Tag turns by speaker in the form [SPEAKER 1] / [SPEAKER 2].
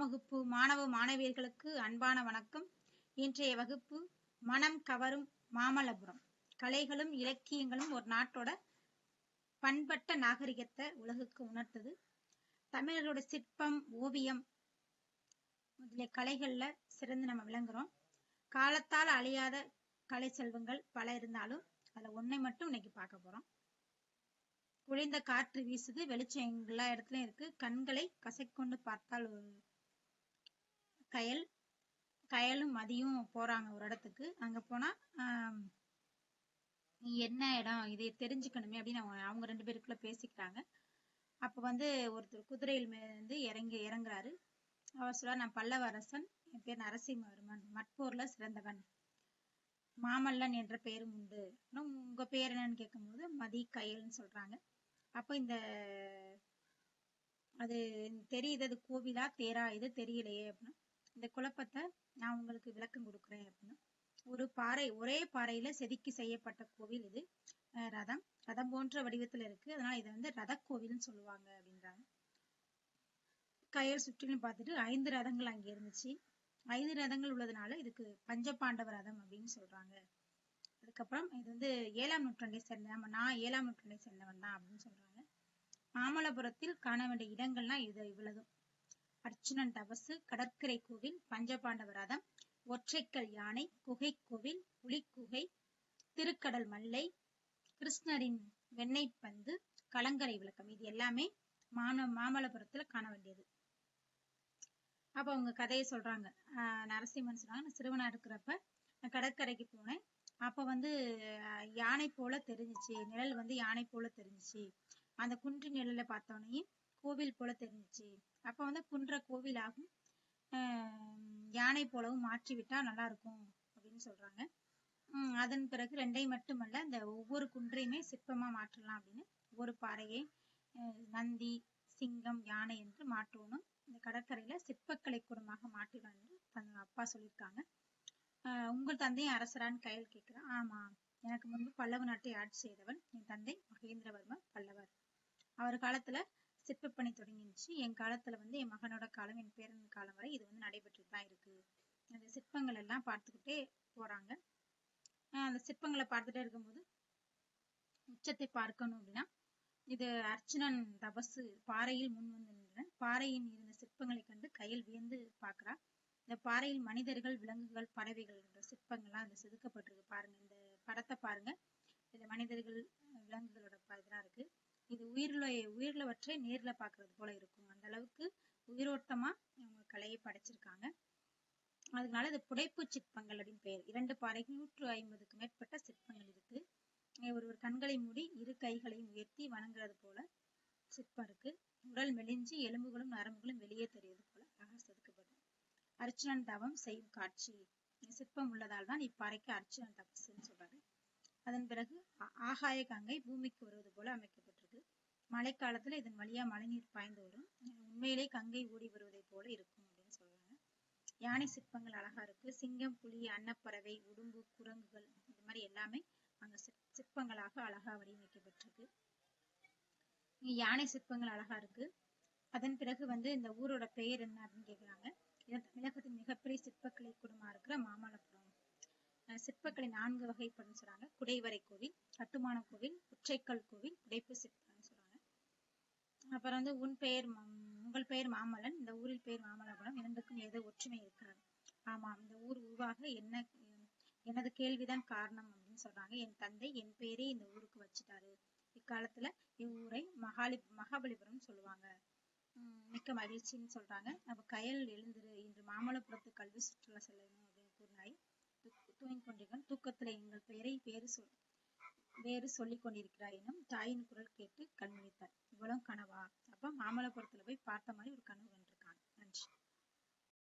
[SPEAKER 1] பத்தாம் வகுப்பு மாணவ மாணவியர்களுக்கு அன்பான வணக்கம். இன்றைய வகுப்பு மனம் கவரும் மாமல்லபுரம். கலைகளும் இலக்கியங்களும் ஒரு நாட்டோட பண்பட்ட நாகரிகத்தை உலகுக்கு உணர்த்தது. தமிழர்களோட சிற்பம் ஓவியம் முதலிய கலைகள்ல சிறந்து நம்ம விளங்குறோம். காலத்தால் அழியாத கலை செல்வங்கள் பல இருந்தாலும் அதுல ஒன்னை மட்டும் இன்னைக்கு பார்க்க போறோம். குளிர்ந்த காற்று வீசுது வெளிச்சம் எல்லா இடத்துலயும் இருக்கு. கண்களை கசைக்கொண்டு பார்த்தால் ஒரு கயல் கயலும் மதியும் போறாங்க ஒரு இடத்துக்கு. அங்க போனா நீ என்ன இடம் இதை தெரிஞ்சுக்கணுமே அப்படின்னு அவங்க அவங்க ரெண்டு பேருக்குள்ள பேசிக்கிறாங்க. அப்ப வந்து ஒருத்தர் குதிரையில் வந்து இறங்கி இறங்குறாரு. அவர் சொல்றார் நான் பல்லவ அரசன் என் பேர் நரசிம்மவர்மன் மட்போர்ல சிறந்தவன். மாமல்லன் என்ற பெயரும் உண்டு. உங்க பேர் என்னன்னு கேட்கும்போது மதி கயல்னு சொல்றாங்க. அப்ப இந்த அது தெரியுது அது கோவிலா தேரா இது தெரியலையே அப்படின்னா இந்த குழப்பத்தை நான் உங்களுக்கு விளக்கம் கொடுக்குறேன் அப்படின்னா ஒரு பாறை ஒரே பாறையில செதுக்கி செய்யப்பட்ட கோவில் இது. ரதம். ரதம் போன்ற வடிவத்துல இருக்கு. அதனால இதை வந்து ரத கோவில்னு சொல்லுவாங்க அப்படின்றாங்க. கயல் சுற்றிலும் பார்த்துட்டு ஐந்து ரதங்கள் அங்க இருந்துச்சு. ஐந்து ரதங்கள் உள்ளதுனால இதுக்கு பஞ்சபாண்டவ ரதம் அப்படின்னு சொல்றாங்க. அதுக்கப்புறம் இது வந்து ஏழாம் நூற்றாண்டை சேர்ந்த நம்ம நான் ஏழாம் நூற்றாண்டை சேர்ந்தவன் தான் அப்படின்னு சொல்றாங்க. மாமல்லபுரத்தில் காண வேண்டிய இடங்கள்னா இது இவ்வளவு அர்ச்சுனன் தபசு கடற்கரை கோவில் பஞ்சபாண்டவ ரதம் ஒற்றைக்கல் யானை குகை கோவில் புலிக்குகை திருக்கடல் மல்லை கிருஷ்ணரின் வெண்ணெய் பந்து கலங்கரை விளக்கம். இது எல்லாமே மாம மாமல்லபுரத்துல காண வேண்டியது. அப்ப அவங்க கதையை சொல்றாங்க. நரசிம்மன் சொன்னாங்க நான் சிறுவனா இருக்கிறப்ப நான் கடற்கரைக்கு போனேன். அப்ப வந்து யானை போல தெரிஞ்சுச்சு. நிழல் வந்து யானை போல தெரிஞ்சிச்சு. அந்த குன்று நிழலை பார்த்தோன்னே கோவில் போல தெரிஞ்சிச்சு. அப்ப வந்து குன்ற கோவிலாகவும் யானை போலவும் மாற்றி விட்டா நல்லா இருக்கும் அப்படின்னு சொல்றாங்க. அதன் பிறகு ரெண்டை மட்டுமல்ல இந்த ஒவ்வொரு குன்றையுமே சிற்பமா மாற்றலாம் அப்படின்னு ஒவ்வொரு பாறையை நந்தி சிங்கம் யானை என்று மாற்றணும். இந்த கடற்கரையில சிற்பக்கலை கூடமாக மாற்றிடும் என்று தன் அப்பா சொல்லியிருக்காங்க. உங்கள் தந்தை அரசரான்னு கையில் கேட்கிறான் ஆமா எனக்கு முன்பு பல்லவ நாட்டை ஆட்சி செய்தவன் என் தந்தை மகேந்திரவர்ம பல்லவர். அவர் காலத்துல சிற்பப்பணி தொடங்கிடுச்சு. என் காலத்துல வந்து என் மகனோட காலம் என் பேரன் காலம் வரை இது வந்து நடைபெற்றுட்டு தான் இருக்கு. அந்த சிற்பங்கள் எல்லாம் பார்த்துக்கிட்டே போறாங்க. அந்த சிற்பங்களை பார்த்துட்டே இருக்கும்போது உச்சத்தை பார்க்கணும் அப்படின்னா இது அர்ச்சனன் தபசு பாறையில் முன் வந்து நின்றன பாறையின் இருந்த சிற்பங்களை கண்டு கையில் வியந்து பார்க்கிறா. இந்த பாறையில் மனிதர்கள் விலங்குகள் பறவைகள் என்ற சிற்பங்கள்லாம் அதுல செதுக்கப்பட்டிருக்கு. பாருங்க இந்த படத்தை பாருங்க. இதுல மனிதர்கள் விலங்குகளோட இதெல்லாம் இருக்கு. இது உயிரில உயிருள்ளவற்றை நேர்ல பாக்குறது போல இருக்கும். அந்த அளவுக்கு உயிரோட்டமா அவங்க கலையை படைச்சிருக்காங்க. அதனால இது புடைப்பு சிற்பங்கள் அப்படின்னு பெயர். இரண்டு பாறைகள் நூற்று ஐம்பதுக்கு மேற்பட்ட சிற்பங்கள் இருக்கு. ஒருவர் கண்களை மூடி இரு கைகளையும் உயர்த்தி வணங்குறது போல சிற்பம் இருக்கு. உடல் மெலிஞ்சு எலும்புகளும் நரம்புகளும் வெளியே தெரிவது போல அழகா செதுக்கப்படும். தவம் செய்யும் காட்சி. சிற்பம் உள்ளதால் தான் இப்பாறைக்கு அர்ச்சனன் தபசுன்னு சொல்றாரு. அதன் பிறகு ஆகாய கங்கை பூமிக்கு வருவது போல அமைக்கப்படும். மழைக்காலத்துல இதன் வழியா மழைநீர் பாய்ந்து வரும் உண்மையிலே கங்கை ஓடி வருவதை போல இருக்கும் அப்படின்னு சொல்றாங்க. யானை சிற்பங்கள் அழகா இருக்கு. சிங்கம் புலி அன்னப்பறவை உடும்பு குரங்குகள் இந்த மாதிரி எல்லாமே அங்க சிற்பங்களாக அழகா வடிவமைக்கப்பட்டிருக்கு. யானை சிற்பங்கள் அழகா இருக்கு. அதன் பிறகு வந்து இந்த ஊரோட பெயர் என்ன அப்படின்னு கேக்குறாங்க. இது தமிழகத்தின் மிகப்பெரிய சிற்பக்கலை கூடமா இருக்கிற மாமல்லபுரம். சிற்பக்கலை நான்கு வகைப்படும் சொல்றாங்க. குடைவரை கோவில் கட்டுமான கோவில் ஒற்றைக்கல் கோவில் புடைப்பு சிற்பம் அப்புறம் வந்து உன் பெயர் உங்கள் பெயர் மாமலன் இந்த ஊரில் பெயர் மாமல்லபுரம் இரண்டுக்கும் ஏதோ ஒற்றுமை இருக்காது ஆமாம் இந்த ஊர் உருவாக என்ன எனது கேள்விதான் காரணம் அப்படின்னு சொல்றாங்க. என் தந்தை என் பெயரே இந்த ஊருக்கு வச்சுட்டாரு. இக்காலத்துல இவ்வூரை மகாலி மகாபலிபுரம் சொல்லுவாங்க. மிக்க மகிழ்ச்சின்னு சொல்றாங்க. நம்ம கயல் எழுந்துரு இன்று மாமல்லபுரத்து கல்வி சுற்றுலா செல்லணும் அப்படின்னு கூறினாய். தூங்கிக் கொண்டிருக்கேன். தூக்கத்துல எங்கள் பெயரை பேரு சொல் வேறு சொல்லிக் கொண்டிருக்கிறாய் எனும் தாயின் குரல் கேட்டு கண் இவ்வளவு கனவா? அப்ப மாமல்லபுரத்துல போய் பார்த்த மாதிரி ஒரு கனவு